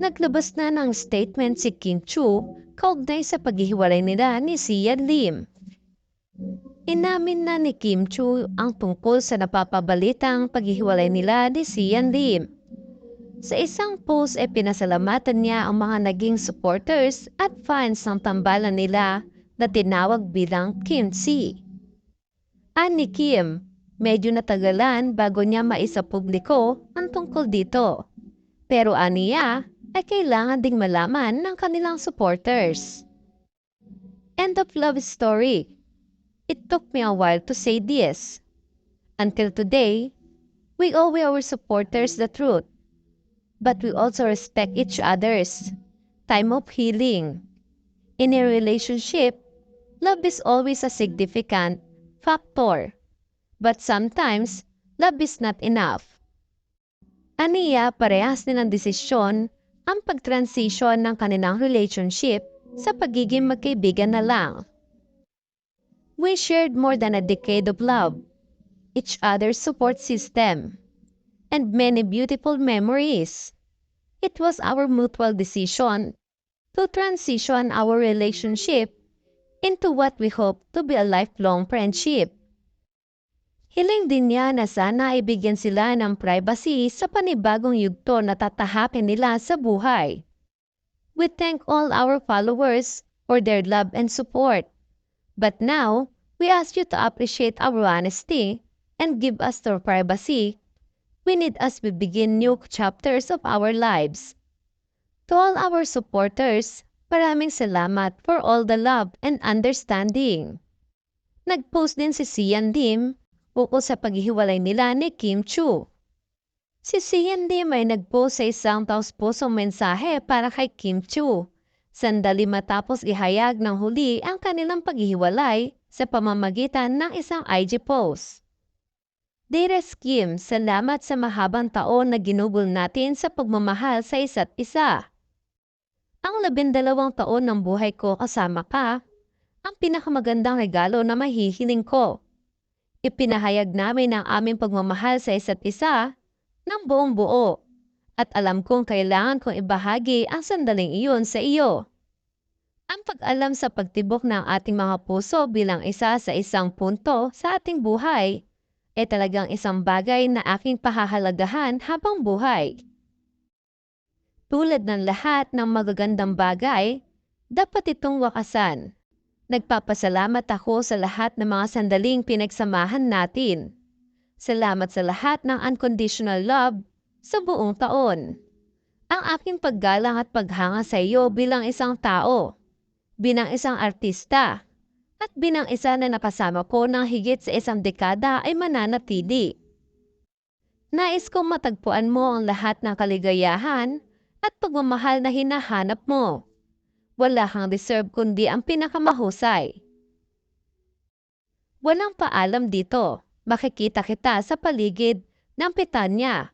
Naglabas na ng statement si Kim Chu kaugnay sa paghihiwalay nila ni Sian Lim. Inamin na ni Kim Chu ang tungkol sa napapabalitang paghihiwalay nila ni Sian Lim. Sa isang post ay pinasalamatan niya ang mga naging supporters at fans ng tambalan nila na tinawag bilang Kim C. Ani Kim, medyo natagalan bago niya maisapubliko ang tungkol dito. Pero aniya ay kailangan ding malaman ng kanilang supporters. End of love story. It took me a while to say this. Until today, we owe our supporters the truth. But we also respect each other's time of healing. In a relationship, love is always a significant factor. But sometimes, love is not enough. Aniya, parehas nilang desisyon ang pag-transition ng kanilang relationship sa pagiging magkaibigan na lang. We shared more than a decade of love, each other's support system, and many beautiful memories. It was our mutual decision to transition our relationship into what we hope to be a lifelong friendship. Hiling din niya na sana ibigyan sila ng privacy sa panibagong yugto na tatahakin nila sa buhay. We thank all our followers for their love and support. But now, we ask you to appreciate our honesty and give us their privacy. We need us to begin new chapters of our lives. To all our supporters, maraming salamat for all the love and understanding. Nag-post din si Sian Dim ukol sa paghihiwalay nila ni Kim Chu. Si Sian Dim ay nagpost sa isang taus-pusong mensahe para kay Kim Chu. Sandali matapos ihayag ng huli ang kanilang paghihiwalay sa pamamagitan ng isang IG post. Dearest Kim, salamat sa mahabang taon na ginugol natin sa pagmamahal sa isa't isa. Ang labindalawang taon ng buhay ko kasama ka, ang pinakamagandang regalo na mahihiling ko. Ipinahayag namin ang aming pagmamahal sa isa't isa ng buong buo at alam kong kailangan kong ibahagi ang sandaling iyon sa iyo. Ang pag-alam sa pagtibok ng ating mga puso bilang isa sa isang punto sa ating buhay ay talagang isang bagay na aking pahahalagahan habang buhay. Tulad ng lahat ng magagandang bagay, dapat itong wakasan. Nagpapasalamat ako sa lahat ng mga sandaling pinagsamahan natin. Salamat sa lahat ng unconditional love sa buong taon. Ang aking paggalang at paghanga sa iyo bilang isang tao, bilang isang artista, at bilang isa na nakasama ko ng higit sa isang dekada ay mananatili. Nais kong matagpuan mo ang lahat ng kaligayahan at pagmamahal na hinahanap mo wala kang deserve kundi ang pinakamahusay. Walang paalam dito. Makikita kita sa paligid ng Pitanya.